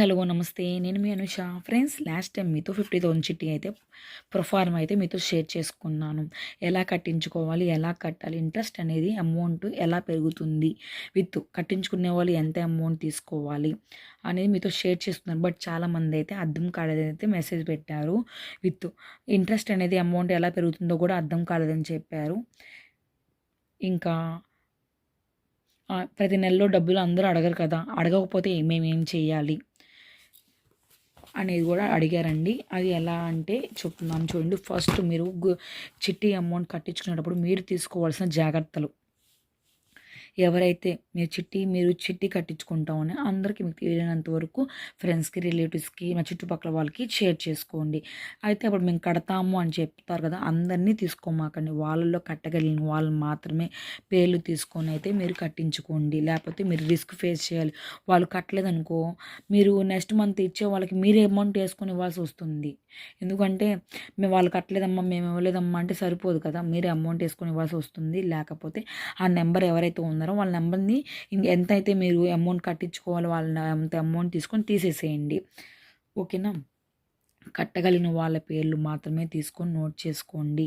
Hello నమస్తే. నేను మీ అనుష. ఫ్రెండ్స్ లాస్ట్ టైం మీతో ఫిఫ్టీ థౌసండ్ చిట్టి అయితే ప్రొఫార్మ్ అయితే మీతో షేర్ చేసుకున్నాను. ఎలా కట్టించుకోవాలి ఎలా కట్టాలి ఇంట్రెస్ట్ అనేది అమౌంట్ ఎలా పెరుగుతుంది విత్ కట్టించుకునే వాళ్ళు ఎంత అమౌంట్ తీసుకోవాలి అనేది మీతో షేర్ చేస్తున్నారు బట్ చాలామంది అయితే అర్థం కాలేదైతే మెసేజ్ పెట్టారు. విత్ ఇంట్రెస్ట్ అనేది అమౌంట్ ఎలా పెరుగుతుందో కూడా అర్థం కాలేదని చెప్పారు. ఇంకా ప్రతి నెలలో డబ్బులు అందరూ అడగరు కదా. అడగకపోతే ఏమేమి ఏం చేయాలి? అనేది కూడా అడిగారండి. అది ఎలా అంటే చెప్తున్నాను చూడండి. ఫస్ట్ మీరు చిట్టి అమౌంట్ కట్టించుకునేటప్పుడు మీరు తీసుకోవాల్సిన జాగ్రత్తలు. ఎవరైతే మీరు చిట్టి మీరు చిట్టి కట్టించుకుంటామని అందరికీ మీకు తెలియనంత వరకు ఫ్రెండ్స్కి రిలేటివ్స్కి మా చుట్టుపక్కల వాళ్ళకి షేర్ చేసుకోండి. అయితే అప్పుడు మేము కడతాము అని చెప్తారు కదా అందరినీ తీసుకోమాకండి. వాళ్ళల్లో కట్టగలిగిన వాళ్ళు మాత్రమే పేర్లు తీసుకొని అయితే మీరు కట్టించుకోండి. లేకపోతే మీరు రిస్క్ ఫేస్ చేయాలి. వాళ్ళు కట్టలేదనుకో మీరు నెక్స్ట్ మంత్ ఇచ్చే వాళ్ళకి మీరే అమౌంట్ వేసుకొని ఇవ్వాల్సి వస్తుంది. ఎందుకంటే మేము వాళ్ళు కట్టలేదమ్మా మేము ఇవ్వలేదమ్మా అంటే సరిపోదు కదా. మీరే అమౌంట్ వేసుకొని ఇవ్వాల్సి వస్తుంది. లేకపోతే ఆ నెంబర్ ఎవరైతే ఉన్నారో వాళ్ళ నెంబర్ని ఎంత అయితే మీరు అమౌంట్ కట్టించుకోవాలో వాళ్ళ అంత అమౌంట్ తీసుకొని తీసేసేయండి. ఓకేనా? కట్టగలిగిన వాళ్ళ పేర్లు మాత్రమే తీసుకొని నోట్ చేసుకోండి.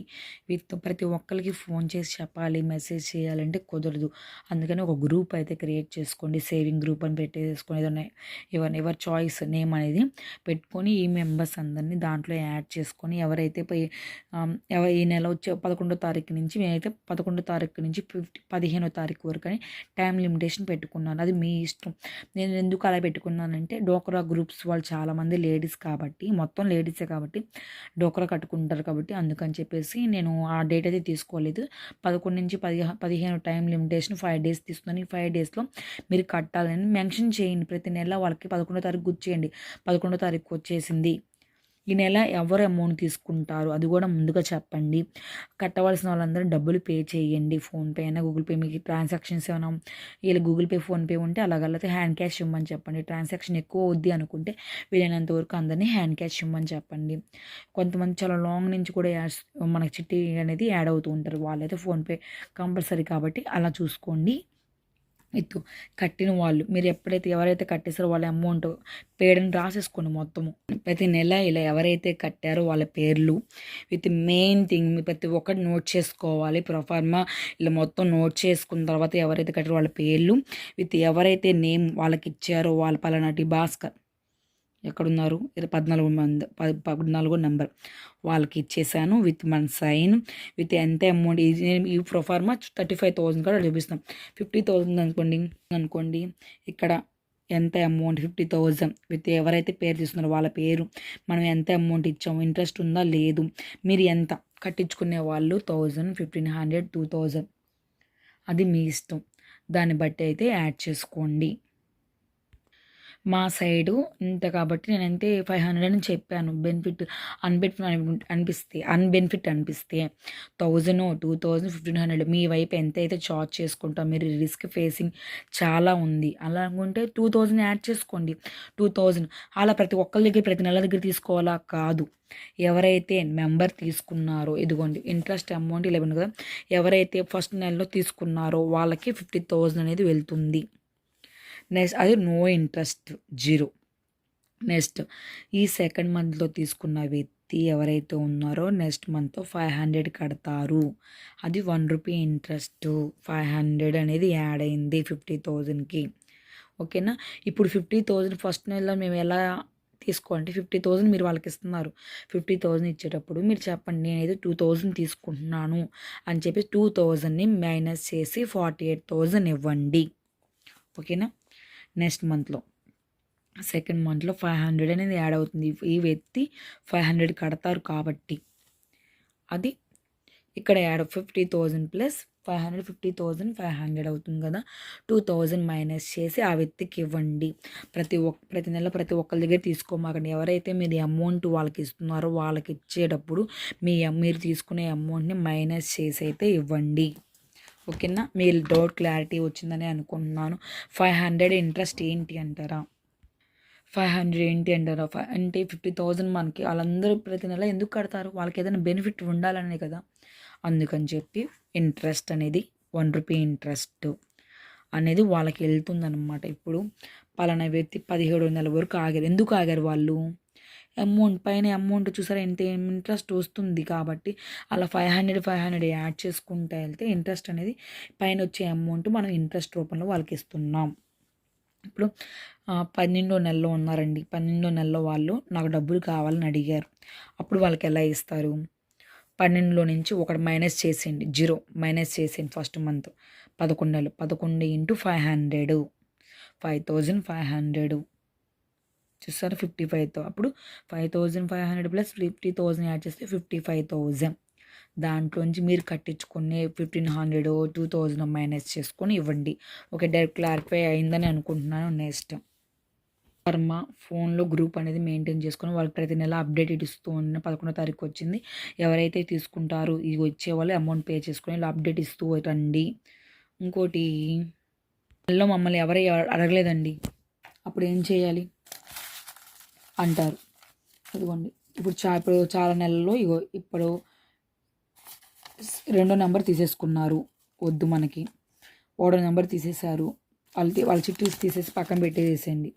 విత్ ప్రతి ఒక్కరికి ఫోన్ చేసి చెప్పాలి మెసేజ్ చేయాలంటే కుదరదు. అందుకని ఒక గ్రూప్ అయితే క్రియేట్ చేసుకోండి. సేవింగ్ గ్రూప్ అని పెట్టేసుకొని ఏదైనా ఎవరి ఎవరి చాయిస్ నేమ్ అనేది పెట్టుకొని ఈ మెంబర్స్ అందరినీ దాంట్లో యాడ్ చేసుకొని ఎవరైతే ఎవ ఈ నెల వచ్చే పదకొండో తారీఖు నుంచి మేమైతే పదకొండో తారీఖు నుంచి ఫిఫ్టీ పదిహేనో తారీఖు వరకు అని టైం లిమిటేషన్ పెట్టుకున్నాను. అది మీ ఇష్టం. నేను ఎందుకు అలా పెట్టుకున్నానంటే డోక్రా గ్రూప్స్ వాళ్ళు చాలామంది లేడీస్ కాబట్టి మొత్తం లేడీసే కాబట్టి డోకరా కట్టుకుంటారు కాబట్టి అందుకని చెప్పేసి నేను ఆ డేట్ అయితే తీసుకోలేదు. పదకొండు నుంచి పదిహే పదిహేను టైం లిమిటేషన్ ఫైవ్ డేస్ తీసుకున్నాను. ఫైవ్ డేస్లో మీరు కట్టాలని మెన్షన్ చేయండి. ప్రతి నెల వాళ్ళకి పదకొండో తారీఖు గుర్తు చేయండి. పదకొండో తారీఖు వచ్చేసింది. ఈ నెల ఎవరు అమౌంట్ తీసుకుంటారు? అది కూడా ముందుగా చెప్పండి. కట్టవలసిన వాళ్ళందరూ డబ్బులు పే చేయండి. ఫోన్పే అయినా గూగుల్ పే మీకు ట్రాన్సాక్షన్స్ ఏమైనా వీళ్ళు గూగుల్ పే ఫోన్పే ఉంటే అలాగైతే హ్యాండ్ క్యాష్ ఇవ్వమని చెప్పండి. ట్రాన్సాక్షన్ ఎక్కువ అవుద్ది అనుకుంటే వీలైనంత వరకు అందరినీ హ్యాండ్ క్యాష్ ఇవ్వమని చెప్పండి. కొంతమంది చాలా లాంగ్ నుంచి కూడా యాడ్స్ మనకి చిట్టి అనేది యాడ్ అవుతూ ఉంటారు. వాళ్ళైతే ఫోన్పే కంపల్సరీ కాబట్టి అలా చూసుకోండి. విత్ కట్టిన వాళ్ళు మీరు ఎప్పుడైతే ఎవరైతే కట్టేసారో వాళ్ళ అమౌంట్ పేడని రాసేసుకోండి మొత్తము. ప్రతి నెల ఇలా ఎవరైతే కట్టారో వాళ్ళ పేర్లు విత్ మెయిన్ థింగ్ ప్రతి ఒక్కటి నోట్ చేసుకోవాలి. ప్రొఫార్మా ఇలా మొత్తం నోట్ చేసుకున్న తర్వాత ఎవరైతే కట్టారో వాళ్ళ పేర్లు విత్ ఎవరైతే నేమ్ వాళ్ళకి ఇచ్చారో వాళ్ళ పలానాటి భాస్కర్. ఎక్కడున్నారు? పద్నాలుగు మంది ప- పద్నాలుగో నెంబర్. వాళ్ళకి ఇచ్చేసాను విత్ మన సైన్ విత్ ఎంత అమౌంట్? ఈ ప్రొఫార్మా థర్టీ ఫైవ్ థౌసండ్ కూడా చూపిస్తాం ఫిఫ్టీ థౌసండ్ అనుకోండి అనుకోండి ఇక్కడ ఎంత అమౌంట్? ఫిఫ్టీ థౌజండ్ విత్ ఎవరైతే పేరు తీసుకున్నారో వాళ్ళ పేరు. మనం ఎంత అమౌంట్ ఇచ్చాము? ఇంట్రెస్ట్ ఉందా? లేదు. మీరు ఎంత? కట్టించుకునే వాళ్ళు thousand fifteen hundred two thousand అది మీ ఇష్టం. దాన్ని బట్టి అయితే యాడ్ చేసుకోండి. మా సైడు ఇంత కాబట్టి నేనైతే ఫైవ్ హండ్రెడ్ అని చెప్పాను. బెనిఫిట్ అన్బెనిఫిట్ అనిపిస్తే అన్బెనిఫిట్ అనిపిస్తే thousand two thousand fifteen hundred మీ వైపు ఎంత అయితే చార్జ్ చేసుకుంటాం మీరు రిస్క్ ఫేసింగ్ చాలా ఉంది. అలా అనుకుంటే టూ థౌజండ్ యాడ్ చేసుకోండి. టూ థౌజండ్ అలా ప్రతి ఒక్కరి దగ్గర ప్రతి నెల దగ్గర తీసుకోవాలా? కాదు. ఎవరైతే మెంబర్ తీసుకున్నారో ఇదిగోండి ఇంట్రెస్ట్ అమౌంట్ ఇలా కదా ఎవరైతే ఫస్ట్ నెలలో తీసుకున్నారో వాళ్ళకి ఫిఫ్టీ థౌజండ్ అనేది వెళ్తుంది. నెక్స్ట్ అది నో ఇంట్రెస్ట్ జీరో. నెక్స్ట్ ఈ సెకండ్ మంత్లో తీసుకున్న వ్యక్తి ఎవరైతే ఉన్నారో నెక్స్ట్ మంత్ ఫైవ్ హండ్రెడ్ కడతారు. అది one rupee interest. Five hundred అనేది యాడ్ అయింది ఫిఫ్టీ థౌజండ్కి. ఓకేనా? ఇప్పుడు ఫిఫ్టీ థౌజండ్ ఫస్ట్ నెలలో మేము ఎలా తీసుకోండి ఫిఫ్టీ థౌజండ్ మీరు వాళ్ళకి ఇస్తున్నారు. ఫిఫ్టీ థౌజండ్ ఇచ్చేటప్పుడు మీరు చెప్పండి నేనైతే టూ థౌజండ్ తీసుకుంటున్నాను అని చెప్పి టూ థౌజండ్ని మైనస్ చేసి ఫార్టీ ఎయిట్ థౌజండ్ ఇవ్వండి. ఓకేనా? నెక్స్ట్ మంత్లో. సెకండ్ మంత్లో ఫైవ్ హండ్రెడ్ అనేది యాడ్ అవుతుంది. ఈ వ్యక్తి ఫైవ్ హండ్రెడ్ కడతారు కాబట్టి. అది ఇక్కడ add fifty thousand plus five hundred fifty thousand five hundred అవుతుంది కదా. టూ థౌజండ్ మైనస్ చేసి ఆ వ్యక్తికి ఇవ్వండి. ప్రతి ఒక్క ప్రతి నెల ప్రతి ఒక్కరి దగ్గర తీసుకోమాకండి. ఎవరైతే మీరు అమౌంట్ వాళ్ళకి ఇస్తున్నారో వాళ్ళకి ఇచ్చేటప్పుడు మీ మీరు తీసుకునే అమౌంట్ని మైనస్ చేసి అయితే ఇవ్వండి. ఓకేనా? మీరు డౌట్ క్లారిటీ వచ్చిందని అనుకుంటున్నాను. ఫైవ్ హండ్రెడ్ ఇంట్రెస్ట్ ఏంటి అంటారా? ఫైవ్ హండ్రెడ్ ఏంటి అంటారా? ఫైవ్ అంటే ఫిఫ్టీ థౌజండ్ మనకి వాళ్ళందరూ ప్రతి నెల ఎందుకు కడతారు? వాళ్ళకి ఏదైనా బెనిఫిట్ ఉండాలనే కదా. అందుకని చెప్పి ఇంట్రెస్ట్ అనేది వన్ రూపీ ఇంట్రెస్ట్ అనేది వాళ్ళకి వెళ్తుందన్నమాట. ఇప్పుడు పలానా వ్యక్తి పదిహేడు వందల వరకు ఆగారు. ఎందుకు ఆగారు వాళ్ళు? అమౌంట్ పైన అమౌంట్ చూసారా ఎంత ఇంట్రెస్ట్ వస్తుంది కాబట్టి అలా five hundred five hundred add చేసుకుంటూ వెళ్తే ఇంట్రెస్ట్ అనేది పైన వచ్చే అమౌంట్ మనం ఇంట్రెస్ట్ రూపంలో వాళ్ళకి ఇస్తున్నాం. ఇప్పుడు పన్నెండో నెలలో ఉన్నారండి. పన్నెండో నెలలో వాళ్ళు నాకు డబ్బులు కావాలని అడిగారు. అప్పుడు వాళ్ళకి ఎలా ఇస్తారు? పన్నెండులో నుంచి ఒకటి మైనస్ చేసేయండి. జీరో మైనస్ చేసేయండి ఫస్ట్ మంత్. పదకొండు నెలలు. పదకొండు into five hundred. Five thousand five hundred. చూస్తారు ఫిఫ్టీ ఫైవ్ అప్పుడు five thousand five hundred plus fifty thousand add చేస్తే ఫిఫ్టీ ఫైవ్ థౌజండ్. దాంట్లోంచి మీరు కట్టించుకునే fifteen hundred two thousand minus చేసుకొని ఇవ్వండి. ఓకే డైరెక్ట్ క్లారిఫై అయిందని అనుకుంటున్నాను నెక్స్ట్. కర్మ ఫోన్లో గ్రూప్ అనేది మెయింటైన్ చేసుకొని వాళ్ళకి ప్రతి నెల అప్డేట్ ఇస్తూ ఉన్న పదకొండో తారీఖు వచ్చింది. ఎవరైతే తీసుకుంటారో ఇది వచ్చే వాళ్ళు అమౌంట్ పే చేసుకొని ఇలా అప్డేట్ ఇస్తూ రండి. ఇంకోటి నెలలో మమ్మల్ని ఎవరు అడగలేదండి. అప్పుడు ఏం చేయాలి? అంటారు. ఇదిగోండి ఇప్పుడు చా ఇప్పుడు చాలా నెలల్లో ఇగో ఇప్పుడు రెండో నెంబర్ తీసేసుకున్నారు. వద్దు మనకి. ఓడో నెంబర్ తీసేశారు. వాళ్ళు వాళ్ళ చిట్టు తీసేసి పక్కన పెట్టేసేయండి.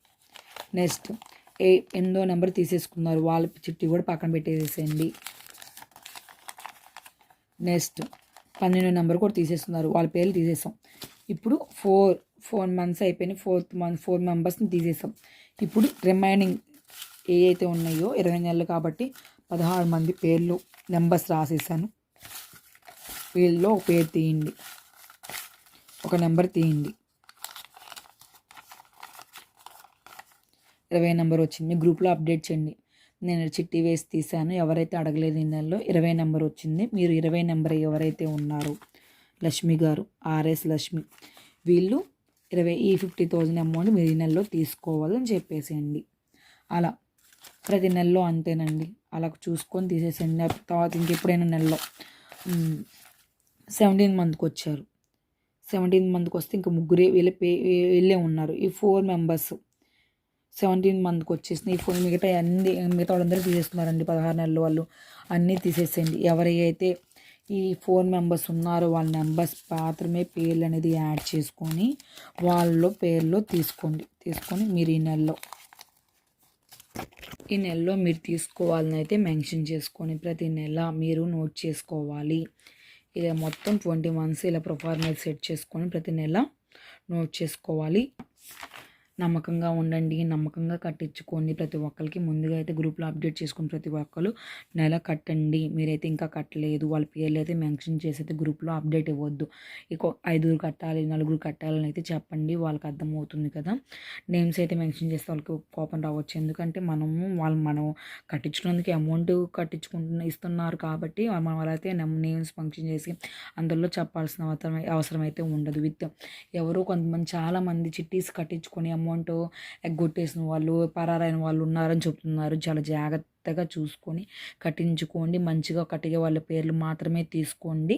నెక్స్ట్ ఏ ఎనిమిదో నెంబర్ తీసేసుకున్నారు. వాళ్ళ చిట్టి కూడా పక్కన పెట్టేసేయండి. నెక్స్ట్ పన్నెండో నెంబర్ కూడా తీసేస్తున్నారు వాళ్ళ పేర్లు తీసేసాం. ఇప్పుడు ఫోర్ ఫోర్ మంత్స్ అయిపోయినాయి. ఫోర్త్ మంత్ ఫోర్ మెంబర్స్ని తీసేసాం. ఇప్పుడు రిమైనింగ్ ఏ అయితే ఉన్నాయో ఇరవై నెలలు కాబట్టి పదహారు మంది పేర్లు నెంబర్స్ రాసేసాను వీళ్ళలో ఒక పేరు తీయండి. ఒక నెంబర్ తీయండి. ఇరవై నెంబర్ వచ్చింది. గ్రూప్లో అప్డేట్ చేయండి. నేను చిట్టి వేసి తీశాను. ఎవరైతే అడగలేదు ఈ నెలలో ఇరవై నెంబర్ వచ్చింది. మీరు ఇరవై నెంబర్ ఎవరైతే ఉన్నారో లక్ష్మి గారు ఆర్ఎస్ లక్ష్మి వీళ్ళు ఇరవై ఈ ఫిఫ్టీ థౌజండ్ అమౌంట్ మీరు ఈ నెలలో తీసుకోవాలని చెప్పేసేయండి. అలా ప్రతి నెలలో అంతేనండి. అలా చూసుకొని తీసేసండి తర్వాత ఇంకెప్పుడైనా నెలలో. సెవెంటీన్ మంత్కి వచ్చారు. సెవెంటీన్ మంత్కి వస్తే ఇంకా ముగ్గురే వెళ్ళి పే వీళ్ళే ఉన్నారు. ఈ ఫోర్ మెంబర్స్ సెవెంటీన్ మంత్కి వచ్చేసిన ఈ ఫోన్ మిగతా అన్ని మిగతా వాళ్ళందరూ తీసేస్తున్నారండి పదహారు నెలలు వాళ్ళు. అన్నీ తీసేసేయండి. ఎవరైతే ఈ ఫోర్ మెంబర్స్ ఉన్నారో వాళ్ళ నెంబర్స్ మాత్రమే పేర్లు అనేది యాడ్ చేసుకొని వాళ్ళ పేర్లో తీసుకోండి. తీసుకొని మీరు ఈ నెలలో ఈ నెలలో మీరు తీసుకోవాలని అయితే మెన్షన్ చేసుకొని ప్రతి నెల మీరు నోట్ చేసుకోవాలి. ఇలా మొత్తం ట్వంటీ మంత్స్ ఇలా ప్రొఫైల్ సెట్ చేసుకొని ప్రతి నెల నోట్ చేసుకోవాలి. నమ్మకంగా ఉండండి నమ్మకంగా కట్టించుకోండి ప్రతి ఒక్కరికి ముందుగా అయితే గ్రూప్లో అప్డేట్ చేసుకుని ప్రతి ఒక్కరు నెల కట్టండి. మీరైతే ఇంకా కట్టలేదు. వాళ్ళ పేర్లు అయితే మెన్షన్ చేసి అయితే గ్రూప్లో అప్డేట్ ఇవ్వద్దు. ఇక ఐదుగురు కట్టాలి నలుగురు కట్టాలని అయితే చెప్పండి. వాళ్ళకి అర్థమవుతుంది కదా. నేమ్స్ అయితే మెన్షన్ చేస్తే వాళ్ళకి కోపం రావచ్చు. ఎందుకంటే మనము వాళ్ళు మనం కట్టించుకున్నందుకు అమౌంట్ కట్టించుకుంటున్న ఇస్తున్నారు కాబట్టి మనం వాళ్ళైతే నేమ్స్ ఫంక్షన్ చేసి అందులో చెప్పాల్సిన అవసరం అవసరం అయితే ఉండదు. విత్ ఎవరో కొంతమంది చాలామంది చిట్టీస్ కట్టించుకొని అమౌంట్ ఎగ్గొట్టేసిన వాళ్ళు పరారైన వాళ్ళు ఉన్నారని చెప్తున్నారు. చాలా జాగ్రత్తగా చూసుకొని కట్టించుకోండి. మంచిగా కట్టిగే వాళ్ళ పేర్లు మాత్రమే తీసుకోండి.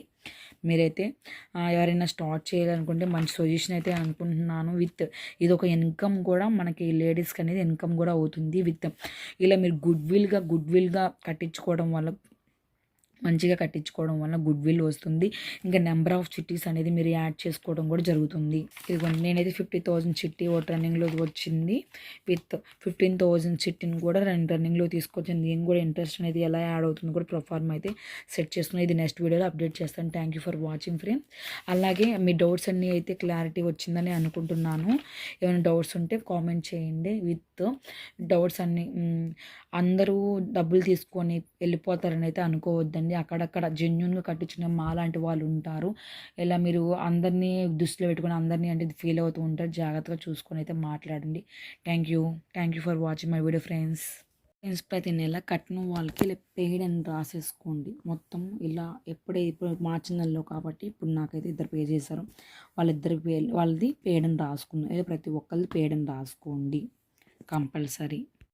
మీరైతే ఎవరైనా స్టార్ట్ చేయాలనుకుంటే మంచి సొల్యూషన్ అయితే అనుకుంటున్నాను. విత్ ఇది ఒక ఇన్కమ్ కూడా మనకి లేడీస్కి అనేది ఇన్కమ్ కూడా అవుతుంది. విత్ ఇలా మీరు గుడ్ విల్గా గుడ్ విల్గా కట్టించుకోవడం వల్ల మంచిగా కట్టించుకోవడం వల్ల గుడ్ విల్ వస్తుంది. ఇంకా నెంబర్ ఆఫ్ చిట్టీస్ అనేది మీరు యాడ్ చేసుకోవడం కూడా జరుగుతుంది. ఇదిగోండి నేనైతే ఫిఫ్టీ థౌజండ్ చిట్టి ఒకటి రన్నింగ్లో వచ్చింది. విత్ ఫిఫ్టీన్ థౌజండ్ చిట్టిని కూడా రెండు రన్నింగ్లో తీసుకొచ్చింది. ఏం కూడా ఇంట్రెస్ట్ అనేది ఎలా యాడ్ అవుతుంది కూడా ప్రొఫార్మ్ అయితే సెట్ చేసుకుని ఇది నెక్స్ట్ వీడియోలో అప్డేట్ చేస్తాను. Thank you for watching friend అలాగే మీ డౌట్స్ అన్నీ అయితే క్లారిటీ వచ్చిందని అనుకుంటున్నాను. ఏమైనా డౌట్స్ ఉంటే కామెంట్ చేయండి. విత్ డౌట్స్ అన్నీ అందరూ డబ్బులు తీసుకొని వెళ్ళిపోతారని అయితే అనుకోవద్దండి. అక్కడక్కడ జెన్యున్గా కట్టించిన మా లాంటి వాళ్ళు ఉంటారు. ఇలా మీరు అందరినీ దృష్టిలో పెట్టుకొని అందరినీ అంటే ఫీల్ అవుతూ ఉంటారు. జాగ్రత్తగా చూసుకొని అయితే మాట్లాడండి. Thank you thank you for watching my video friends friends ప్రతి నెల కట్టిన వాళ్ళకి ఇలా పెయిడ్ అని రాసేసుకోండి. మొత్తం ఇలా ఎప్పుడే ఇప్పుడు మార్చి నెలలో కాబట్టి ఇప్పుడు నాకైతే ఇద్దరు పే చేశారు. వాళ్ళిద్దరి పే వాళ్ళది పేడని అని ప్రతి ఒక్కరిది పేడని రాసుకోండి. కంపల్సరీ.